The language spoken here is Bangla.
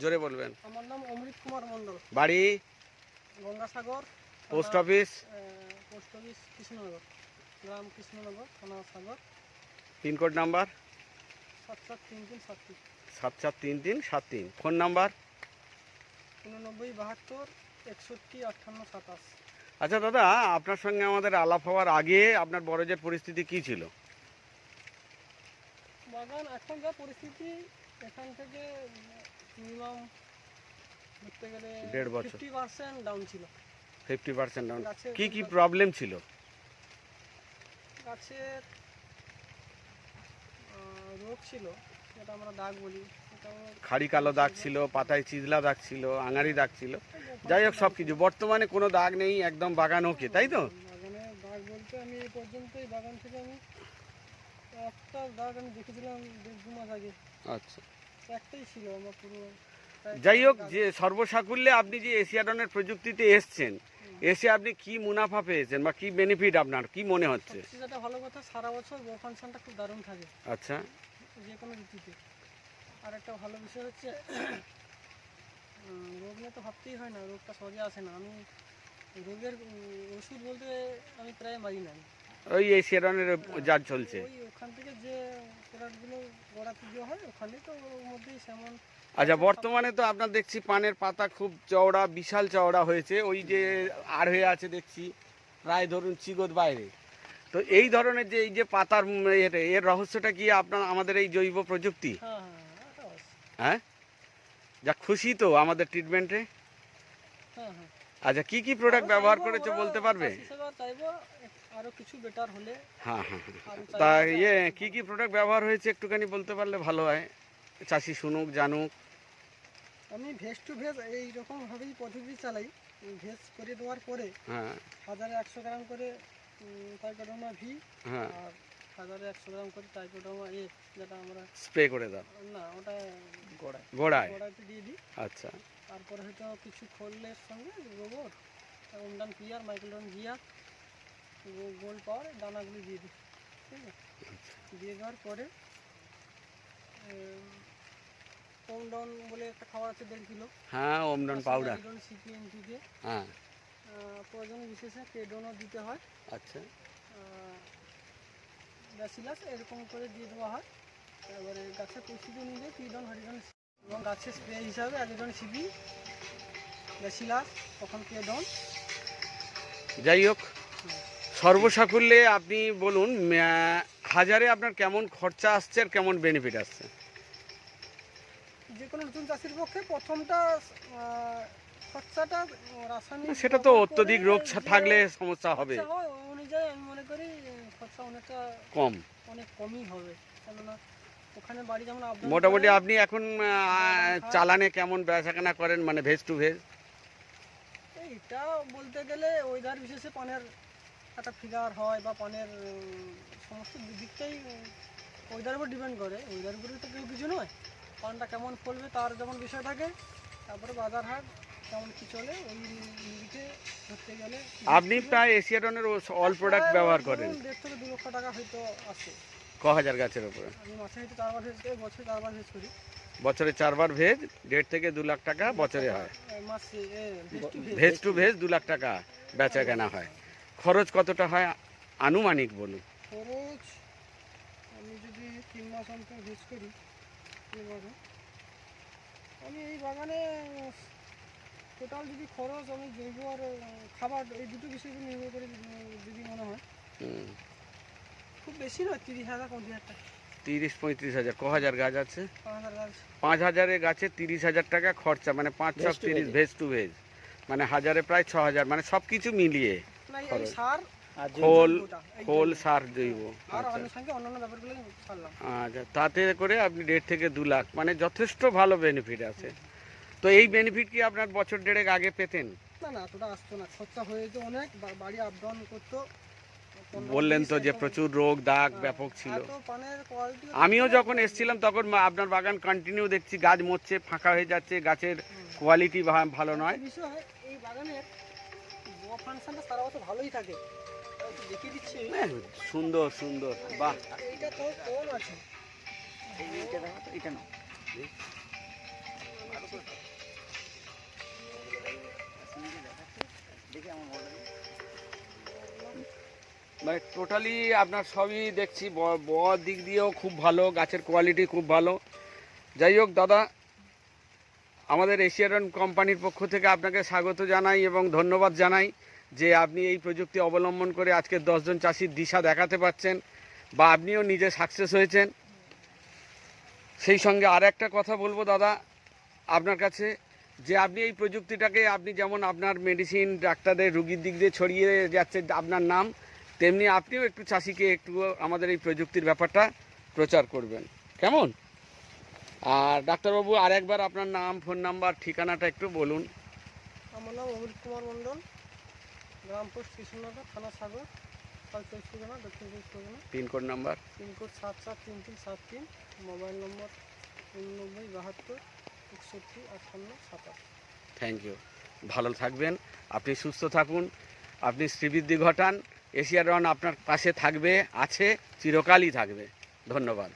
জোরে বলবেন। আমার নাম অমৃত কুমার মণ্ডল। বাড়ি? Gangasagar post office? Post office Krishnanagar গ্রাম কৃষ্ণনগর থানা সাগর। Pin code number? সাত সাত তিন তিন সাত তিন। সাত চার তিন তিন সাত তিন। Phone number? উননব্বই বাহাত্তর একষট্টি আটান্ন সাতাশ। আচ্ছা দাদা আপনার সঙ্গে আমাদের আলাপ হওয়ার আগে আপনার বড়জের পরিস্থিতি কি ছিল? বাগান এখন যা পরিস্থিতি এখান থেকে মিনিমাম ধরতে গেলে দেড় বছর। ফিফটি পার্সেন্ট ডাউন ছিল। ফিফটি পার্সেন্ট ডাউন গাছের কি কি প্রবলেম ছিল? গাছের আহ, রোগ ছিল আমরা দাগ বলি সেটাও খাড়ি কালো দাগ ছিল পাতায় চিজলা দাগ ছিল আঙারি দাগ ছিল। যাই হোক সব কিছু। বর্তমানে কোনো দাগ নেই একদম বাগান ওকে তাই তো? বাগানে দাগ বলতে আমি এই পর্যন্ত এই বাগান থেকে আমি একটা দাগ আমি দেখেছিলাম দেড় দু মাস আগে। আচ্ছা। একটাই ছিল আমার পুরো যাই হোক যে সর্বসাকুল্যে আপনি যে এশিয়াডনের প্রযুক্তিতে এসছেন এসে আপনি কি মুনাফা পেয়েছেন বা কি বেনিফিট আপনার? কি মনে হচ্ছে? যেটা ভালো কথা সারা বছর গো ফাংশনটা খুব দারুণ থাকে। আচ্ছা। যে কোনো ঋতুতে। আর একটা ভালো বিষয় হচ্ছে রোগ নিয়ে তো ভাবতেই হয় না রোগটা সহজে আসে না। আমি রোগের ওষুধ বলতে আমি প্রায় মারি না। ওই এশিয়াডনের যা চলছে। ওখান থেকে যে প্রোডাক্টগুলো গোড়াতে দেওয়া হয় ওখানে তো ওর মধ্যেই সেমন আচ্ছা বর্তমানে তো আপনার দেখছি পানের পাতা খুব চওড়া বিশাল চওড়া হয়েছে। ওই যে আর হয়ে আছে দেখছি প্রায় ধরুন চিগত বাইরে। তো এই ধরনের যে এই যে পাতার এর রহস্যটা কি আপনার আমাদের এই জৈব প্রযুক্তি? হ্যাঁ হ্যাঁ হ্যাঁ? যা খুশি তো আমাদের ট্রিটমেন্টে হ্যাঁ আচ্ছা কি কি প্রোডাক্ট ব্যবহার করেছে বলতে পারবে? আরও কিছু বেটার হলে হ্যাঁ হ্যাঁ হ্যাঁ। তা ইয়ে কি কি প্রোডাক্ট ব্যবহার হয়েছে একটুখানি বলতে পারলে ভালো হয়? চাষি শুনুক জানুক। আমি ভেজ টু ভেজ এইরকম ভাবেই পদ্ধতি চালাই। ভেজ করে দেওয়ার পরে হ্যাঁ। হাজারে একশো গ্রাম করে টাইকোডোমা ভি হ্যাঁ। আর হাজারে একশো গ্রাম করে টাইকোডোমা এ যেটা আমরা স্প্রে করে দাও। না ওটা গোড়ায়। গোড়ায়? গোড়াতে দিয়ে দিই। আচ্ছা। তারপরে হয়তো কিছু খোলের সঙ্গে গোবর ওমডান পিয়ার মাইক্রোডন জিয়ার গোল্ড পাওয়ার দানাগুলি দিয়ে দিই ঠিক আছে? দিয়ে দেওয়ার পরে ওমডন বলে একটা খাবার আছে দেড় কিলো। হ্যাঁ ওমডন পাউডার সিপিএনটি দিয়ে হ্যাঁ। প্রয়োজন বিশেষে কেডনও দিতে হয়। আচ্ছা। ব্যাসিলাস এরকম করে দিয়ে দেওয়া হয়। এবারে গাছের পরিস্থিতি অনুযায়ী পিডন হরিডন এবং গাছের স্প্রে হিসাবে অ্যালিডন সিপি ব্যাসিলাস তখন কেডন। যাই হোক সর্বসাকুল্যে আপনি বলুন হাজারে আপনার কেমন খরচা আসছে আর কেমন বেনিফিট আসছে? যে কোনো নতুন চাষির পক্ষে প্রথমটা খরচাটা রাসায়নিক সেটা তো অত্যধিক রোগ থাকলে সমস্যা হবে। অনুযায়ী আমি মনে করি খরচা অনেকটা কম। অনেক কমই হবে। কেননা ওখানে বাড়ি যেমন মোটামুটি আপনি এখন চালানে কেমন বেচাকেনা করেন মানে ভেজ টু ভেজ এইটা বলতে গেলে ওয়েদার বিশেষে পানের একটা ফিগার হয় বা পানের সমস্ত দিকটাই ওয়েদার উপর ডিপেন্ড করে। ওয়েদার উপরে তো কেউ কিছু নয়। পানটা কেমন ফলবে তার যেমন বিষয় থাকে তারপরে বাজার হাট কেমন কি চলে ওই নিরিখে ধরতে গেলে আপনি প্রায় এশিয়াডনের অল প্রোডাক্ট ব্যবহার করেন। দেড় থেকে দু লক্ষ টাকা হয়তো আসে ক হাজার গাছের উপরে? আমি মাসে হয়তো চারবার ভেজ করি বছরে চারবার ভেজ করি। বছরে চারবার ভেজ দেড় থেকে দু লাখ টাকা বছরে হয়। মাসে ভেজ ভেজ। ভেজ। টু ভেজ দু লাখ টাকা বেচা কেনা হয়। খরচ কতটা হয় আনুমানিক বলুন? খরচ আমি যদি তিন মাস অন্তর ভেজ করি এই আমি এই বাগানে টোটাল যদি খরচ আমি জৈব আর খাবার এই দুটো উপর নির্ভর করে যদি মনে হয় খুব বেশি নয় তিরিশ হাজার টাকা। তিরিশ পঁয়ত্রিশ হাজার ক হাজার গাছ আছে? পাঁচ হাজার গাছ পাঁচ হাজারের গাছে তিরিশ হাজার টাকা খরচা মানে পাঁচ ছক তিরিশ ভেজ টু ভেজ মানে হাজারে প্রায় ছ হাজার মানে সব কিছু মিলিয়ে। সার খোল খোল সার জৈব আচ্ছা। আচ্ছা তাতে করে আপনি দেড় থেকে দু লাখ মানে যথেষ্ট ভালো বেনিফিট আছে। তো এই বেনিফিট কি আপনার বছর দেড়েক আগে পেতেন? না না এতটা আসতো না খরচা হয়েছে অনেক বাড়ি আপ ডাউন করতো। বললেন তো যে প্রচুর রোগ দাগ হ্যাঁ, ব্যাপক ছিল। আমিও যখন এসেছিলাম তখন আপনার বাগান কন্টিনিউ দেখছি গাছ মরছে ফাঁকা হয়ে যাচ্ছে গাছের কোয়ালিটি ভালো নয়। এই বাগানের ফাংশনটা সারা বছর ভালোই থাকে। দেখিয়ে দিচ্ছি। হ্যাঁ, সুন্দর সুন্দর বাহ। এইটা তো কম আছে? এইটা দেখো তো এটা না মানে টোটালি আপনার সবই দেখছি ব- বড় দিক দিয়েও খুব ভালো গাছের কোয়ালিটি খুব ভালো। যাই হোক দাদা আমাদের এশিয়ান কোম্পানির পক্ষ থেকে আপনাকে স্বাগত জানাই এবং ধন্যবাদ জানাই। যে আপনি এই প্রযুক্তি অবলম্বন করে আজকে দশজন চাষির দিশা দেখাতে পাচ্ছেন বা আপনিও নিজে সাকসেস হয়েছেন। সেই সঙ্গে আর একটা কথা বলব দাদা, আপনার কাছে যে আপনি এই প্রযুক্তিটাকে আপনি যেমন আপনার মেডিসিন ডাক্তারদের, রুগীর দিক দিয়ে ছড়িয়ে যাচ্ছে আপনার নাম, তেমনি আপনিও একটু চাষিকে একটু আমাদের এই প্রযুক্তির ব্যাপারটা প্রচার করবেন। কেমন? আর ডাক্তারবাবু আর একবার আপনার নাম ফোন নাম্বার ঠিকানাটা একটু বলুন। আমার নাম অমিত কুমার মণ্ডল। গ্রাম পোস্ট কৃষ্ণনগর থানা সাগর চব্বিশ পরগনা দক্ষিণ চব্বিশ পরগনা। Pin code number? পিনকোড সাত সাত তিন তিন সাত তিন মোবাইল নম্বর উননব্বই বাহাত্তর একষট্টি আটান্ন সাতাশ। থ্যাংক ইউ ভালো থাকবেন আপনি সুস্থ থাকুন আপনি শ্রীবৃদ্ধি ঘটান এশিয়ার রন আপনার পাশে থাকবে আছে চিরকালই থাকবে। ধন্যবাদ।